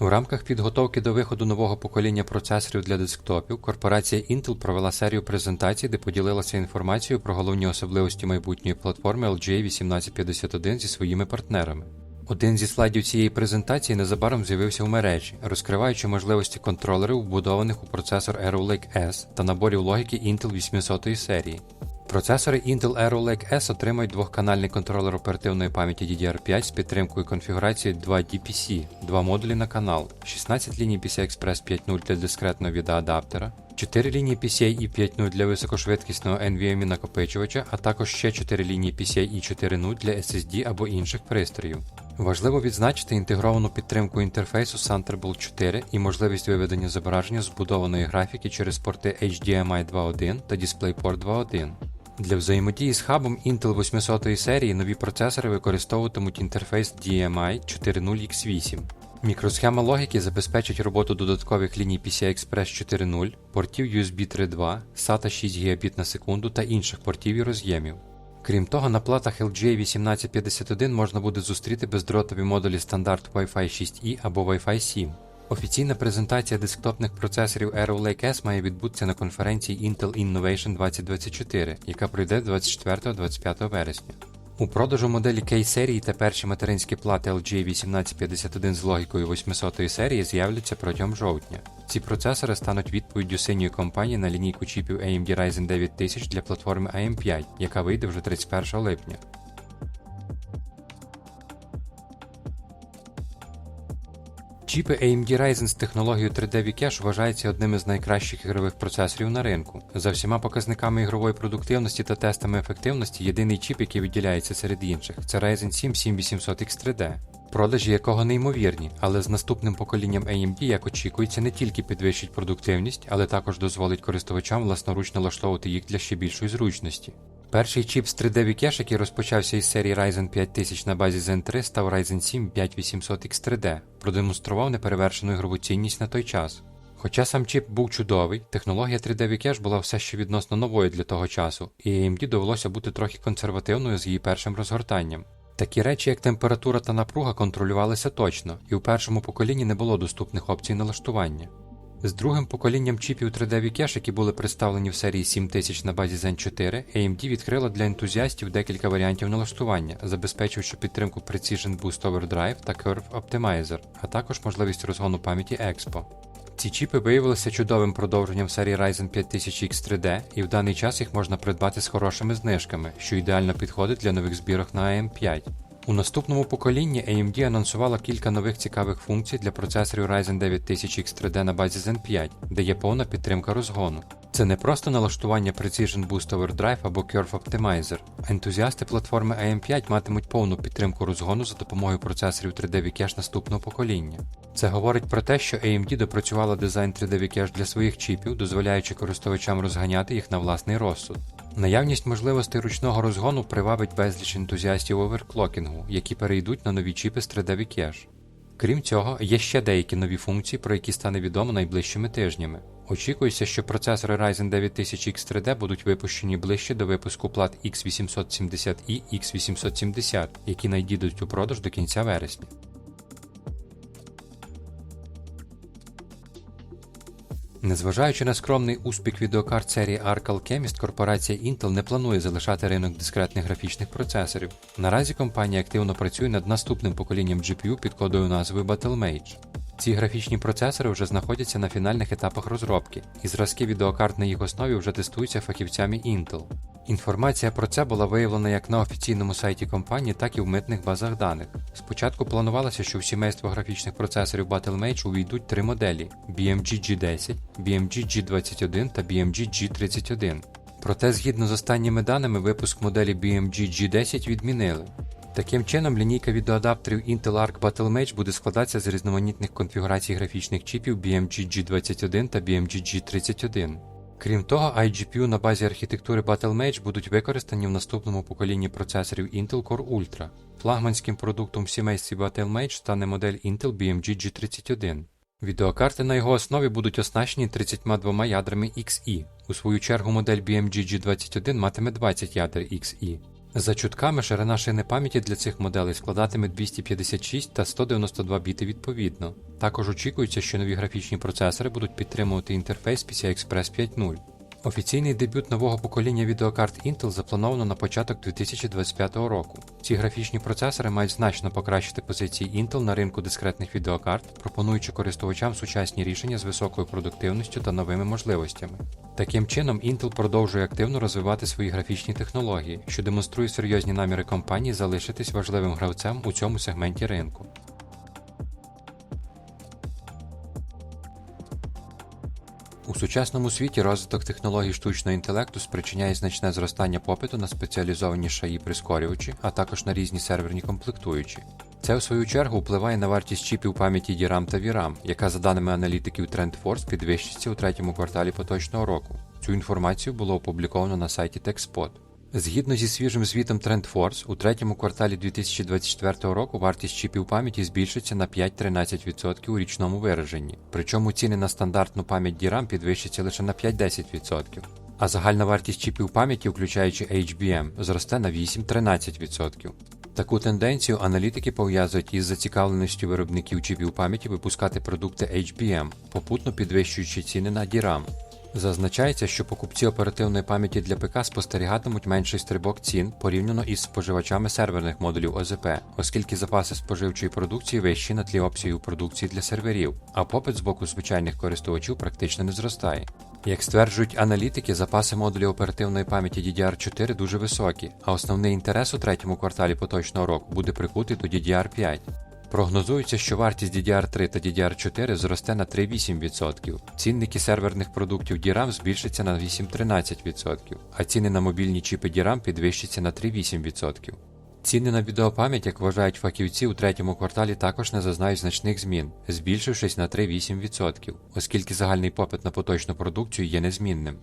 У рамках підготовки до виходу нового покоління процесорів для десктопів корпорація Intel провела серію презентацій, де поділилася інформацією про головні особливості майбутньої платформи LGA 1851 зі своїми партнерами. Один зі слайдів цієї презентації незабаром з'явився в мережі, розкриваючи можливості контролерів, вбудованих у процесор Arrow Lake S та наборів логіки Intel 800 серії. Процесори Intel Arrow Lake S отримають двохканальний контролер оперативної пам'яті DDR5 з підтримкою конфігурації 2DPC, два модулі на канал, 16 ліній PCI-Express 5.0 для дискретного відеоадаптера, 4 лінії PCIe 5.0 для високошвидкісного NVMe накопичувача, а також ще 4 лінії PCIe 4.0 для SSD або інших пристроїв. Важливо відзначити інтегровану підтримку інтерфейсу Thunderbolt 4 і можливість виведення зображення збудованої графіки через порти HDMI 2.1 та DisplayPort 2.1. Для взаємодії з хабом Intel 800 серії нові процесори використовуватимуть інтерфейс DMI 40X8. Мікросхема логіки забезпечить роботу додаткових ліній PCI-Express 4.0, портів USB 3.2, SATA 6 Гбіт на секунду та інших портів і роз'ємів. Крім того, на платах LGA 1851 можна буде зустріти бездротові модулі стандарт Wi-Fi 6E або Wi-Fi 7. Офіційна презентація десктопних процесорів Arrow Lake S має відбутися на конференції Intel Innovation 2024, яка пройде 24-25 вересня. У продажу моделі K-серії та перші материнські плати LGA 1851 з логікою 800 серії з'являться протягом жовтня. Ці процесори стануть відповіддю синьої компанії на лінійку чіпів AMD Ryzen 9000 для платформи AM5, яка вийде вже 31 липня. Чіпи AMD Ryzen з технологією 3D V-Cache вважаються одним із найкращих ігрових процесорів на ринку. За всіма показниками ігрової продуктивності та тестами ефективності, єдиний чіп, який виділяється серед інших, це Ryzen 7 7800X3D. Продажі якого неймовірні, але з наступним поколінням AMD, як очікується, не тільки підвищить продуктивність, але також дозволить користувачам власноручно налаштовувати їх для ще більшої зручності. Перший чіп з 3D V-Cache, який розпочався із серії Ryzen 5000 на базі Zen 3, став Ryzen 7 5800X3D, продемонстрував неперевершену ігрову цінність на той час. Хоча сам чіп був чудовий, технологія 3D V-Cache була все ще відносно новою для того часу, і AMD довелося бути трохи консервативною з її першим розгортанням. Такі речі, як температура та напруга, контролювалися точно, і у першому поколінні не було доступних опцій налаштування. З другим поколінням чіпів 3D V-Cache, які були представлені в серії 7000 на базі Zen 4, AMD відкрила для ентузіастів декілька варіантів налаштування, забезпечивши підтримку Precision Boost Overdrive та Curve Optimizer, а також можливість розгону пам'яті Expo. Ці чіпи виявилися чудовим продовженням серії Ryzen 5000X3D, і в даний час їх можна придбати з хорошими знижками, що ідеально підходить для нових збірок на AM5. У наступному поколінні AMD анонсувала кілька нових цікавих функцій для процесорів Ryzen 9000 X3D на базі Zen 5, де є повна підтримка розгону. Це не просто налаштування Precision Boost Overdrive або Curve Optimizer. Ентузіасти платформи AM5 матимуть повну підтримку розгону за допомогою процесорів 3D V-Cache наступного покоління. Це говорить про те, що AMD допрацювала дизайн 3D V-Cache для своїх чіпів, дозволяючи користувачам розганяти їх на власний розсуд. Наявність можливостей ручного розгону привабить безліч ентузіастів оверклокінгу, які перейдуть на нові чіпи з 3D V-Cache. Крім цього, є ще деякі нові функції, про які стане відомо найближчими тижнями. Очікується, що процесори Ryzen 9000 X3D будуть випущені ближче до випуску плат X870 і X870, які надійдуть у продаж до кінця вересня. Незважаючи на скромний успіх відеокарт серії Arc Alchemist, корпорація Intel не планує залишати ринок дискретних графічних процесорів. Наразі компанія активно працює над наступним поколінням GPU під кодовою назвою Battlemage. Ці графічні процесори вже знаходяться на фінальних етапах розробки, і зразки відеокарт на їх основі вже тестуються фахівцями Intel. Інформація про це була виявлена як на офіційному сайті компанії, так і в митних базах даних. Спочатку планувалося, що в сімейство графічних процесорів Battlemage увійдуть три моделі: BMG G10, BMG G21 та BMG G31. Проте, згідно з останніми даними, випуск моделі BMG G10 відмінили. Таким чином, лінійка відеоадаптерів Intel Arc Battlemage буде складатися з різноманітних конфігурацій графічних чіпів BMG G21 та BMG G31. Крім того, iGPU на базі архітектури Battlemage будуть використані в наступному поколінні процесорів Intel Core Ultra. Флагманським продуктом в сімействі Battlemage стане модель Intel BMG G31. Відеокарти на його основі будуть оснащені 32 ядрами XE. У свою чергу модель BMG G21 матиме 20 ядер XE. За чутками ширина шини пам'яті для цих моделей складатиме 256 та 192 біти відповідно. Також очікується, що нові графічні процесори будуть підтримувати інтерфейс PCI Express 5.0. Офіційний дебют нового покоління відеокарт Intel заплановано на початок 2025 року. Ці графічні процесори мають значно покращити позиції Intel на ринку дискретних відеокарт, пропонуючи користувачам сучасні рішення з високою продуктивністю та новими можливостями. Таким чином, Intel продовжує активно розвивати свої графічні технології, що демонструє серйозні наміри компанії залишитись важливим гравцем у цьому сегменті ринку. У сучасному світі розвиток технологій штучного інтелекту спричиняє значне зростання попиту на спеціалізовані шаї прискорювачі, а також на різні серверні комплектуючі. Це в свою чергу впливає на вартість чіпів пам'яті DRAM та VRAM, яка, за даними аналітиків TrendForce, підвищиться у третьому кварталі поточного року. Цю інформацію було опубліковано на сайті TechSpot. Згідно зі свіжим звітом TrendForce, у третьому кварталі 2024 року вартість чіпів пам'яті збільшиться на 5-13% у річному вираженні, причому ціни на стандартну пам'ять DRAM підвищаться лише на 5-10%, а загальна вартість чіпів пам'яті, включаючи HBM, зросте на 8-13%. Таку тенденцію аналітики пов'язують із зацікавленістю виробників чіпів пам'яті випускати продукти HBM, попутно підвищуючи ціни на DRAM. Зазначається, що покупці оперативної пам'яті для ПК спостерігатимуть менший стрибок цін порівняно із споживачами серверних модулів ОЗП, оскільки запаси споживчої продукції вищі на тлі обсягів продукції для серверів, а попит з боку звичайних користувачів практично не зростає. Як стверджують аналітики, запаси модулів оперативної пам'яті DDR4 дуже високі, а основний інтерес у третьому кварталі поточного року буде прикутий до DDR5. Прогнозується, що вартість DDR3 та DDR4 зросте на 3,8%. Цінники серверних продуктів DRAM збільшаться на 8-13%, а ціни на мобільні чіпи DRAM підвищаться на 3,8%. Ціни на відеопам'ять, як вважають фахівці, у третьому кварталі також не зазнають значних змін, збільшившись на 3,8%, оскільки загальний попит на поточну продукцію є незмінним.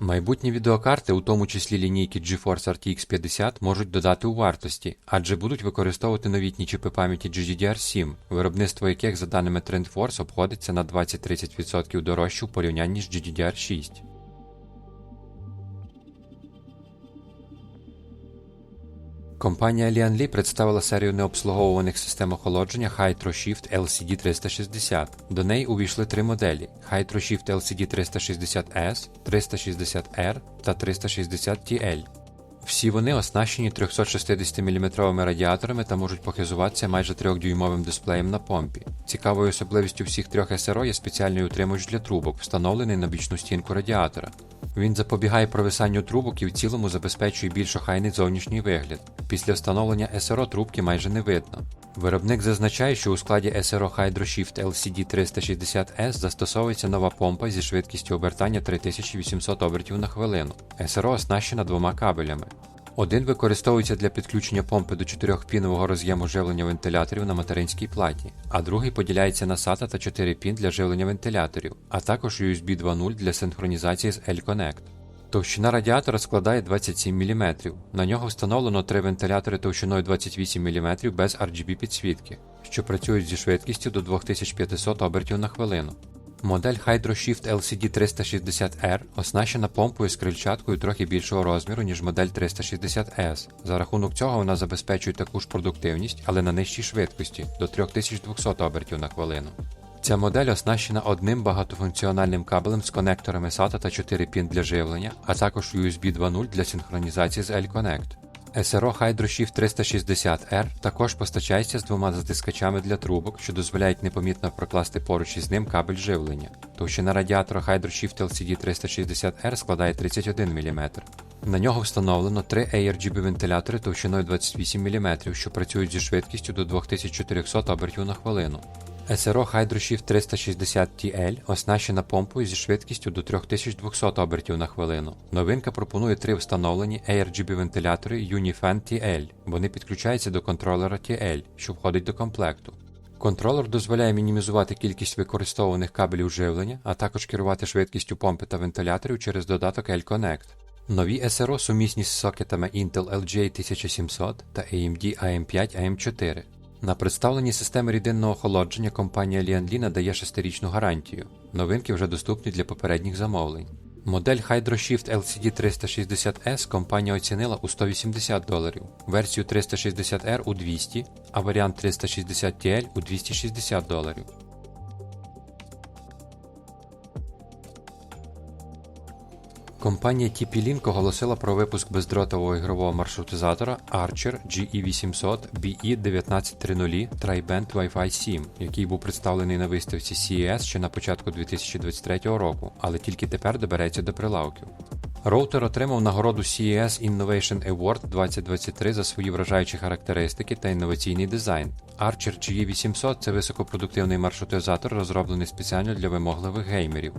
Майбутні відеокарти, у тому числі лінійки GeForce RTX 50, можуть додати у вартості, адже будуть використовувати новітні чіпи пам'яті GDDR7, виробництво яких, за даними TrendForce, обходиться на 20-30% дорожче у порівнянні з GDDR6. Компанія Lianli представила серію необслуговуваних систем охолодження HydroShift LCD 360. До неї увійшли три моделі: HydroShift LCD 360S, 360R та 360TL. Всі вони оснащені 360 мм радіаторами та можуть похизуватися майже 3-дюймовим дисплеєм на помпі. Цікавою особливістю всіх трьох СРО є спеціальний утримувач для трубок, встановлений на бічну стінку радіатора. Він запобігає провисанню трубок і в цілому забезпечує більш охайний зовнішній вигляд. Після встановлення СРО трубки майже не видно. Виробник зазначає, що у складі SRO HydroShift LCD 360S застосовується нова помпа зі швидкістю обертання 3800 обертів на хвилину. SRO оснащена двома кабелями. Один використовується для підключення помпи до 4-пінового роз'єму живлення вентиляторів на материнській платі, а другий поділяється на SATA та 4 пін для живлення вентиляторів, а також USB 2.0 для синхронізації з L-Connect. Товщина радіатора складає 27 мм. На нього встановлено три вентилятори товщиною 28 мм без RGB підсвітки, що працюють зі швидкістю до 2500 обертів на хвилину. Модель HydroShift LCD 360R оснащена помпою з крильчаткою трохи більшого розміру, ніж модель 360S. За рахунок цього вона забезпечує таку ж продуктивність, але на нижчій швидкості до 3200 обертів на хвилину. Ця модель оснащена одним багатофункціональним кабелем з конекторами SATA та 4 пін для живлення, а також USB 2.0 для синхронізації з L-Connect. SRO HydroShift 360R також постачається з двома затискачами для трубок, що дозволяють непомітно прокласти поруч із ним кабель живлення. Товщина радіатора HydroShift LCD 360R складає 31 мм. На нього встановлено три ARGB вентилятори товщиною 28 мм, що працюють зі швидкістю до 2400 обертів на хвилину. SRO HydroShift 360TL оснащена помпою зі швидкістю до 3200 обертів на хвилину. Новинка пропонує три встановлені ARGB вентилятори Unifan TL. Вони підключаються до контролера TL, що входить до комплекту. Контролер дозволяє мінімізувати кількість використовуваних кабелів живлення, а також керувати швидкістю помпи та вентиляторів через додаток L-Connect. Нові SRO сумісні з сокетами Intel LGA 1700 та AMD AM5 AM4. На представленні системи рідинного охолодження компанія Lianli надає 6-річну гарантію. Новинки вже доступні для попередніх замовлень. Модель HydroShift LCD 360S компанія оцінила у 180 доларів, версію 360R у 200, а варіант 360TL у 260 доларів. Компанія TP-Link оголосила про випуск бездротового ігрового маршрутизатора Archer GE800 BE1930 Tri-Band Wi-Fi 7, який був представлений на виставці CES ще на початку 2023 року, але тільки тепер добереться до прилавків. Роутер отримав нагороду CES Innovation Award 2023 за свої вражаючі характеристики та інноваційний дизайн. Archer GE800 це високопродуктивний маршрутизатор, розроблений спеціально для вимогливих геймерів.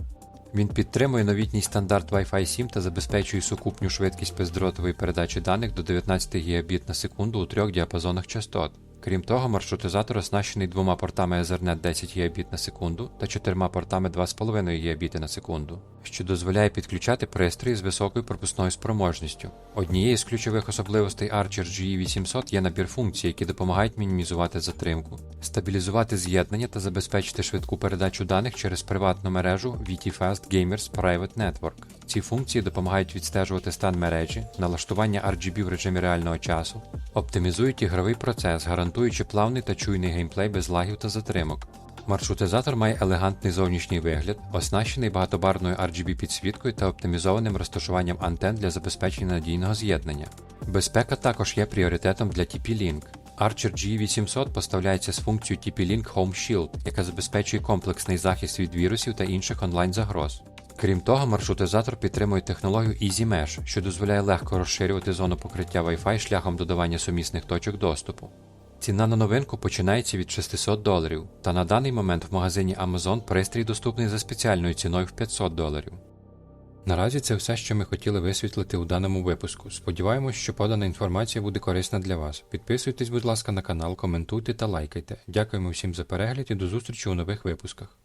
Він підтримує новітній стандарт Wi-Fi 7 та забезпечує сукупню швидкість бездротової передачі даних до 19 Гбіт на секунду у трьох діапазонах частот. Крім того, маршрутизатор оснащений двома портами Ethernet 10 Гбіт на секунду та чотирма портами 2,5 Гбіт на секунду, що дозволяє підключати пристрої з високою пропускною спроможністю. Однією з ключових особливостей Archer GE800 є набір функцій, які допомагають мінімізувати затримку, стабілізувати з'єднання та забезпечити швидку передачу даних через приватну мережу VT Fast Gamers Private Network. Ці функції допомагають відстежувати стан мережі, налаштування RGB в режимі реального часу, оптимізують ігровий процес, гарантуючи плавний та чуйний геймплей без лагів та затримок. Маршрутизатор має елегантний зовнішній вигляд, оснащений багатобарвною RGB підсвіткою та оптимізованим розташуванням антен для забезпечення надійного з'єднання. Безпека також є пріоритетом для TP-Link. Archer G800 поставляється з функцією TP-Link Home Shield, яка забезпечує комплексний захист від вірусів та інших онлайн-загроз. Крім того, маршрутизатор підтримує технологію Easy Mesh, що дозволяє легко розширювати зону покриття Wi-Fi шляхом додавання сумісних точок доступу. Ціна на новинку починається від 600 доларів, та на даний момент в магазині Amazon пристрій доступний за спеціальною ціною в 500 доларів. Наразі це все, що ми хотіли висвітлити у даному випуску. Сподіваємось, що подана інформація буде корисна для вас. Підписуйтесь, будь ласка, на канал, коментуйте та лайкайте. Дякуємо всім за перегляд і до зустрічі у нових випусках.